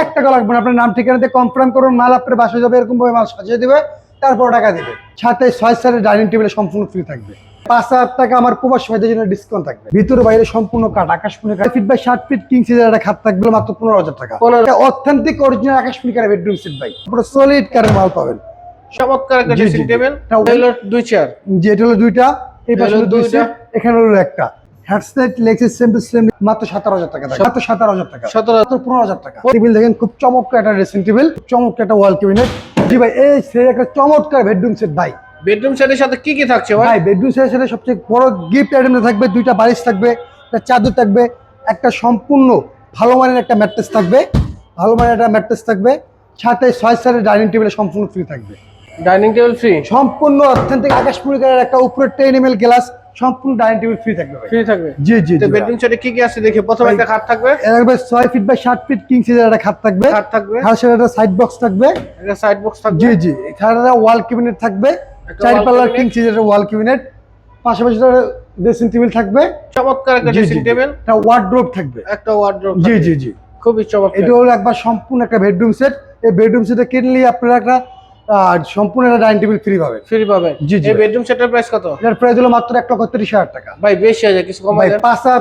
এক টাকা লাগবে না আপনার নাম ঠিকানাতে কনফার্ম করুন মাল আপনার বাসায় যাবে এরকম ভাবে মাল সাজিয়ে দিবে তারপর টাকা দিবে। সাথে ছয় সালের ডাইনিং টেবিলে সম্পূর্ণ ফ্রি থাকবে। পাঁচ হাজার টাকা আমার প্রবাস ভাইদের জন্য ডিসকাউন্ট থাকবে। ভিতরে বাইরে সম্পূর্ণ কাঠ আকাশমণি কাঠ ফিট বাই ষাট ফিট কিং সিজার একটা খাট থাকবে মাত্র পনেরো হাজার টাকা। অথেন্টিক অরিজিনাল আকাশমণি কাঠের বেডরুম সেট ভাই। পুরো সলিড কাঠের মাল পাবেন। চমৎকার একটা ড্রেসিং টেবিল দুই চেয়ার যে এটা হলো দুইটা এই পাশে দুইটা। এখানে হলো একটা। হ্যান্ডসেট লেক্সিস সেম টু সেম মাত্র সতেরো হাজার টাকা। মাত্র সতেরো হাজার টাকা। সতেরো মাত্র পনেরো হাজার টাকা। টেবিল দেখেন খুব চমৎকার একটা ড্রেসিং টেবিল চমৎকার একটা ওয়াল ক্যাবিনেট জি ভাই এই সে একটা চমৎকার বেডরুম সেট ভাই। বেডরুম সেটের সাথে কি কি থাকছে ভাই? বেডরুম সেটের সাথে সবচেয়ে বড় গিফট আইটেম থাকবে দুইটা বালিশ থাকবে একটা চাদর থাকবে একটা সম্পূর্ণ ভালো মানের একটা ম্যাট্রেস থাকবে ভালো মানের একটা ম্যাট্রেস থাকবে সাথে ছয় সালের ডাইনিং টেবিলে সম্পূর্ণ ফ্রি থাকবে। ডাইনিং টেবিল ফ্রি সম্পূর্ণ অথেন্টিক আকাশপুরি কালার একটা উপরে টেন এম এল গ্লাস সম্পূর্ণ ডাইনিং টেবিল ফ্রি থাকবে ফ্রি থাকবে? জি জি তো বেডরুম সেটে কি কি আছে দেখি প্রথমে একটা খাট থাকবে? এর থাকবে ছয় ফিট বাই ষাট ফিট কিং সিজার একটা খাট থাকবে। খাট থাকবে। খাটের সাথে একটা সাইড বক্স থাকবে। একটা সাইড বক্স থাকবে? জি জি। এখানে একটা ওয়াল ক্যাবিনেট থাকবে। চার পাল্লার। কিং সিজার ওয়াল ক্যাবিনেট পাশাপাশি ড্রেসিং টেবিল থাকবে। চমৎকার একটা ড্রেসিং। টেবিল একটা ওয়ার্ড্রোব থাকবে। একটা ওয়ার্ড্রোব জি জি জি। খুবই চমৎকার। এটা হলো একবার সম্পূর্ণ একটা বেডরুম সেট এই বেডরুম সেটে কিনলে আপনারা একটা আহ, সম্পূর্ণ একটা ডাইনিং টেবিল ফ্রি পাবেন। ফ্রি পাবেন। জি, জি। বেডরুম সেটের প্রাইস কত? এটার প্রাইস হলো মাত্র এক লক্ষ তিরিশ হাজার টাকা। ভাই বেশি আছে কিছু কম ভাই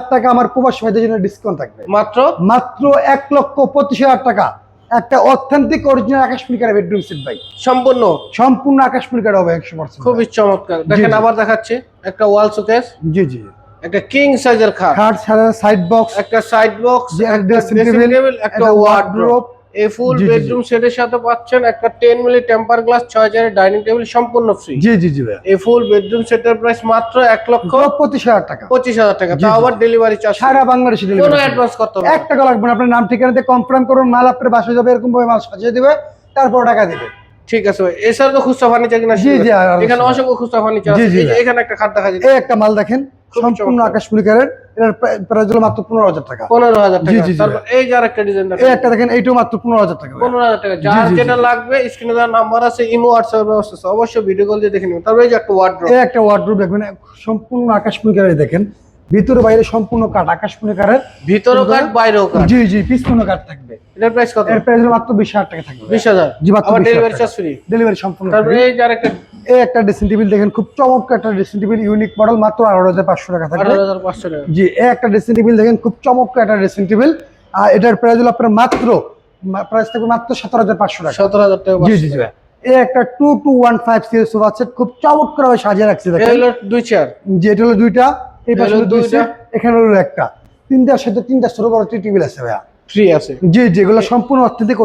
টাকা আমার প্রবাস ভাইদের জন্য ডিসকাউন্ট থাকবে। মাত্র? মাত্র এক লক্ষ পঁচিশ হাজার টাকা। একটা অথেন্টিক অরিজিনাল কাঠের বেডরুম সেট ভাই। সম্পূর্ণ? সম্পূর্ণ কাঠ হবে একশো পার্সেন্ট খুবই চমৎকার। দেখেন আবার দেখাচ্ছে। একটা ওয়াল শোকেস জি জি। একটা কিং সাইজের খাট। খাট সাইড বক্স একটা সাইড বক্স একটা ড্রেসিং টেবিল একটা ওয়ার্ড্রোব। এই ফুল। বেডরুম সেটের সাথে পাচ্ছেন একটা 10 milli temper glass 6000 dining table সম্পূর্ণ ফ্রি জি জি জি ভাই এই ফুল বেডরুম সেটের প্রাইস মাত্র 1 লক্ষ পঁচিশ হাজার টাকা। 25000 টাকা। তাও আবার ডেলিভারি চার্জ সারা বাংলাদেশে কোনো অ্যাডভান্স করতে হবে এক টাকা লাগবে না আপনার নাম ঠিকানাতে কনফার্ম করুন মাল আপনার বাসায় যাবে এরকম ভাবে মাল সাজিয়ে দিবে তারপর টাকা দিবে। ঠিক আছে ভাই। এছাড়া তো খুচরা ফার্নিচার কিনা জি, জি, এখানে অসংখ্য খুচরা ফার্নিচার আছে। এখানে একটা খাট দেখা যাচ্ছে এই একটা মাল দেখেন সম্পূর্ণ। আকাশমণি কাঠের এটার প্রাইস হলো মাত্র পনেরো হাজার টাকা। পনেরো হাজার টাকা। তারপর এই যে আরেকটা ডিজাইন এই একটা দেখেন এইটাও মাত্র পনেরো হাজার টাকা পনেরো হাজার টাকা। যার যেটা লাগবে স্ক্রিনে দেওয়ার নাম্বার আছে ইমো হোয়াটসঅ্যাপ ব্যবস্থা আছে। অবশ্যই ভিডিও কল দিয়ে দেখে নেবেন। তারপরে এই যে একটা ওয়ার্ড্রোব এই একটা ওয়ার্ডরোব দেখবেন সম্পূর্ণ আকাশ কাঠের দেখেন। ভিতরে বাইরে সম্পূর্ণ কাঠ আকাশমণি কাঠের ভিতরও কাঠ বাইরেও কাঠ। জি জি পিছনে কাঠ থাকবে। এটার প্রাইস কত? এর প্রাইস মাত্র বিশ হাজার টাকা থাকবে। বিশ হাজার? জি, মাত্র আবার ডেলিভারি চার্জ ফ্রি ডেলিভারি সম্পূর্ণ তারপরে এই যে আরেকটা এই একটা ড্রেসিং টেবিল দেখেন খুব চমৎকার একটা ড্রেসিং টেবিল ইউনিক মডেল মাত্র আঠারো হাজার পাঁচশো টাকা থাকবে। আঠারো হাজার পাঁচশো টাকা। জি এই একটা ড্রেসিং টেবিল দেখেন খুব চমৎকার একটা ড্রেসিং টেবিল আর এটার প্রাইস হলো আপনার মাত্র প্রাইস থাকবে মাত্র সতেরো হাজার পাঁচশো টাকা। সতেরো হাজার টাকা জি জি জি একটা two two one five series sofa set খুব চমৎকার ভাবে সাজিয়ে রাখছি দেখেন। হলো দুই চেয়ার যে এটা হলো দুইটা। এই পাশে দুইটা। এখানে হলো একটা। তিনটার সাথে তিনটা ছোট বড় টেবিল আছে ভাইয়া। ফ্রি আছে। জি সম্পূর্ণ অর্থনৈতিক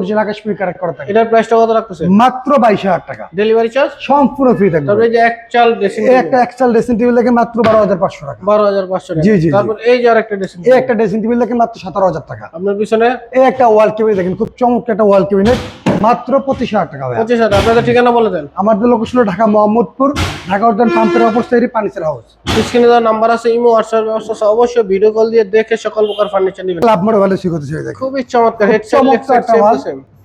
কারেক্ট করা থাকে। এটার প্রাইসটা কত রাখতেছে? মাত্র বাইশ হাজার টাকা। ডেলিভারি চার্জ সম্পূর্ণ ফ্রি থাকবে। যে এক চাল ড্রেসিং একটা এক্সট্রা ড্রেসিং টেবিল দেখে মাত্র বারো হাজার পাঁচশো টাকা। বারো হাজার পাঁচশো টাকা। জি, জি। তারপর এই যে আরেকটা ড্রেসিং এই একটা ড্রেসিং টেবিল মাত্র সতেরো হাজার টাকা। আপনার পিছনে? এই একটা ওয়াল কেবিনেট দেখেন খুব চমৎকার একটা ওয়াল কেবিনেট মাত্র পঁচিশ হাজার টাকা ভাইয়া। পঁচিশ হাজার আপনাদের ঠিকানা বলে দেন। আমাদের লোকেশন ঢাকা মোহাম্মদপুর ঢাকা উদ্যান পাম্পের অপর সাইডে পানিসের হাউস স্ক্রিনে দেওয়ার নাম্বার আছে ইমো হোয়াটসঅ্যাপ ব্যবস্থা আছে। অবশ্যই ভিডিও কল দিয়ে দেখে সকল প্রকার ফার্নিচার নেবেন। লাভ মোড়ে ভালো শিখতে চাই খুবই চমৎকার হেডসেট চমৎকার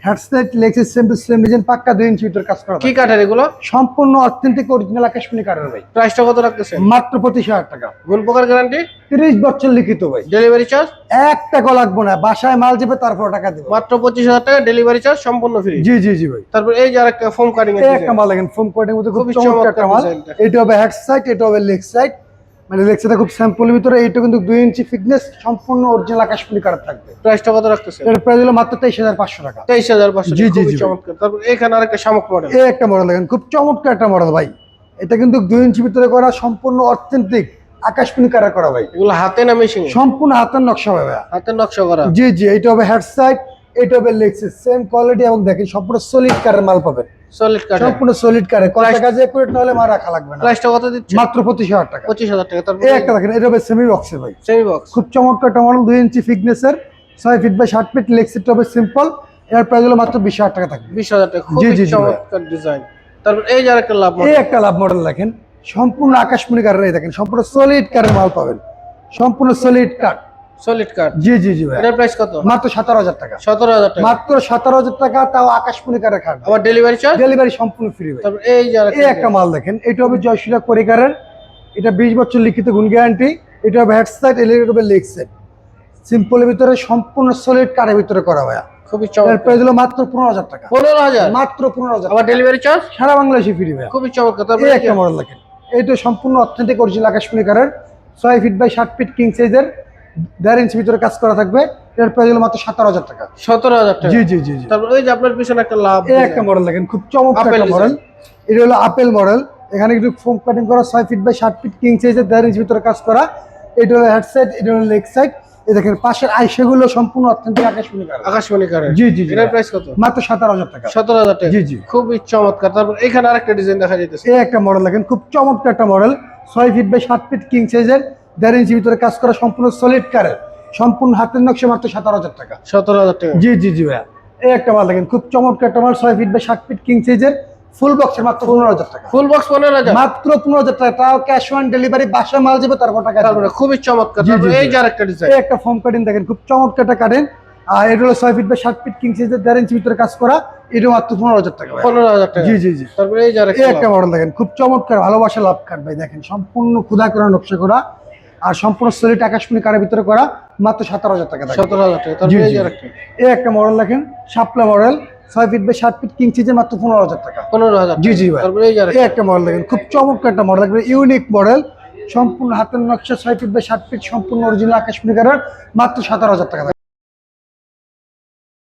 হেডসেট লেক্সিস সেম টু সেম ডিজাইন পাক্কা দুই ইঞ্চি ভিতর কাজ করা কি। কাঠের এগুলো? সম্পূর্ণ অথেন্টিক অরিজিনাল আকাশমণি কারের ভাই। প্রাইসটা কত রাখতেছে মাত্র পঁচিশ হাজার টাকা। গুণ প্রকার গ্যারান্টি তিরিশ বছর লিখিত ভাই। ডেলিভারি চার্জ এক টাকা লাগবে না বাসায় মাল যাবে তারপর টাকা দেবো। মাত্র পঁচিশ হাজার টাকা ডেলিভারি চার্জ সম্পূর্ণ ফ্রি জি জি জি ভাই। তারপর এই যে আরেকটা ফোম কাটিং। একটা মাল দেখেন ফোম কাটিং মধ্যে খুব চমৎকার একটা মাল। এটা হবে হ্যাড সাইড এটা হবে লেগ সাইড মানে সাইডে খুব স্যাম্পলের ভিতরে এইটা কিন্তু দুই ইঞ্চি ফিটনেস সম্পূর্ণ অরিজিনাল আকাশমণি কার থাকবে। প্রাইসটা কত রাখতেছে এর প্রাইস হলো মাত্র তেইশ হাজার পাঁচশো টাকা। তেইশ হাজার পাঁচশো জি, জি। চমৎকার। তারপর এখানে আরেকটা শামুক মডেল এই একটা মডেল দেখেন খুব চমৎকার একটা মডেল ভাই। এটা কিন্তু দুই ইঞ্চি ভিতরে করা সম্পূর্ণ অথেন্টিক আকাশমণি কারা করা ভাই? এগুলো হাতে না মেশিনে? সম্পূর্ণ হাতের নকশা হবে হাতের নকশা করা। জি জি এটা হবে হেড সাইড এটা হবে লেগ সেম কোয়ালিটি এবং দেখেন সম্পূর্ণ সলিড কারের মাল পাবেন। সলিড কাঠ সম্পূর্ণ সলিড কারে কত টাকা যে করে নাহলে মা রাখা লাগবে না। প্রাইসটা কত দিচ্ছে? মাত্র পঁচিশ হাজার টাকা। পঁচিশ হাজার টাকা তারপর এই একটা দেখেন এটা হবে সেমি বক্সে ভাই। সেমি বক্স খুব চমৎকার একটা মডেল দুই ইঞ্চি ফিটনেসের ছয় ফিট বাই ষাট ফিট লেগ সেট হবে সিম্পল এর প্রাইস হলো মাত্র বিশ হাজার টাকা থাকবে। বিশ হাজার টাকা। জি, জি, জি, চমৎকার ডিজাইন তারপর এই যে আরেকটা লাভ এই একটা লাভ মডেল দেখেন। সম্পূর্ণ আকাশমণি এই দেখেন সম্পূর্ণ সলিড কারের মাল পাবেন। সম্পূর্ণ সলিড কাঠ সলিড কাঠ জি জি জি ভাই এটার প্রাইস কত? মাত্র সতেরো হাজার টাকা। সতেরো হাজার টাকা। মাত্র সতেরো হাজার টাকা তাও আকাশমণি কারের খাট আবার ডেলিভারি চার্জ ডেলিভারি সম্পূর্ণ ফ্রি ভাই তারপর এই যে এই একটা মাল দেখেন এটা হবে জয়শিলা কোরিকারের এটা বিশ বছর লিখিত গুণ গ্যারান্টি এটা হবে হেড সাইড এলিগেট হবে লেগ সেট সিম্পলের ভিতরে সম্পূর্ণ সলিড কারের ভিতরে করা হয় খুবই চমৎকার। প্রাইস হলো মাত্র পনেরো হাজার টাকা। পনেরো হাজার? মাত্র পনেরো হাজার আবার ডেলিভারি চার্জ সারা বাংলাদেশে ফ্রি ভাই খুবই চমৎকার। এই একটা মডেল দেখেন। এইটা সম্পূর্ণ অথেন্টিক অরিজিনাল আকাশমণি কারের ছয় ফিট বাই ষাট ফিট কিং সাইজের দেড় ইঞ্চি ভিতরে কাজ করা থাকবে। এর প্রাইস হলো মাত্র সতেরো হাজার টাকা। সতেরো হাজার টাকা? জি জি জি জি। তারপর ওই যে আপনার পিছনে একটা লাভ এই একটা মডেল দেখেন খুব চমৎকার একটা মডেল এটা হলো আপেল মডেল এখানে একটু ফোম কাটিং করা ছয় ফিট বাই ষাট ফিট কিং সাইজের দেড় ইঞ্চি ভিতরে কাজ করা। এটা হলো হেড সাইড এটা হলো লেগ সাইড এই দেখেন পাশের আইসেগুলো সম্পূর্ণ অথেন্টিক আকাশমণি কালার আকাশমণি কারের জি জি। এটার প্রাইস কত? মাত্র সাতারো হাজার টাকা। সতেরো হাজার টাকা। জি জি। খুবই চমৎকার। তারপর এখানে আরেকটা ডিজাইন দেখা যাইতেছে। এই একটা মডেল দেখেন খুব চমৎকার একটা মডেল ছয় ফিট বাই সাত ফিট কিং সাইজের দেড় ইঞ্চি ভিতরে কাজ করা সম্পূর্ণ সলিড কারের সম্পূর্ণ হাতের নকশা মাত্র সাতারো হাজার টাকা। সতেরো হাজার টাকা। জি জি জি ভাইয়া। এই একটা মাল দেখেন খুব চমৎকার একটা মাল ছয় ফিট বাই সাত ফিট কিং সাইজের ফুল বক্সের মাত্র পনেরো হাজার টাকা। ফুল বক্স পনেরো হাজার। মাত্র পনেরো হাজার টাকা। তাও ক্যাশ অন ডেলিভারি বাসা মাল যাবে তারপর টাকা। খুবই চমৎকার। এই যে আরেকটা ডিজাইন একটা ফোম কাটিং দেখেন খুব চমৎকার একটা কাটেন আর এটা হলো ছয় ফিট বাই সাত ফিট কিং সাইজের দেড় ইঞ্চি ভিতরে কাজ করা। এটা মাত্র পনেরো হাজার টাকা পনেরো হাজার টাকা। জি জি জি। তারপরে এই যে একটা মডেল দেখেন খুব চমৎকার ভালোবাসা লাভ কাট ভাই দেখেন। সম্পূর্ণ ক্ষুদা করা নকশা করা। আর সম্পূর্ণ সলিড আকাশমণি কারের ভিতরে করা মাত্র সতেরো হাজার টাকা সতেরো হাজার টাকা। এই একটা মডেল দেখেন শাপলা মডেল ছয় ফিট বাই সাত ফিট কিং সিজে মাত্র পনেরো হাজার টাকা। পনেরো হাজার জি জি ভাই। এই একটা মডেল দেখেন খুব চমৎকার একটা মডেল লাগবে ইউনিক মডেল সম্পূর্ণ হাতের নকশা ছয় ফিট বাই সাত ফিট সম্পূর্ণ অরিজিনাল আকাশমণি কারের মাত্র সতেরো হাজার টাকা।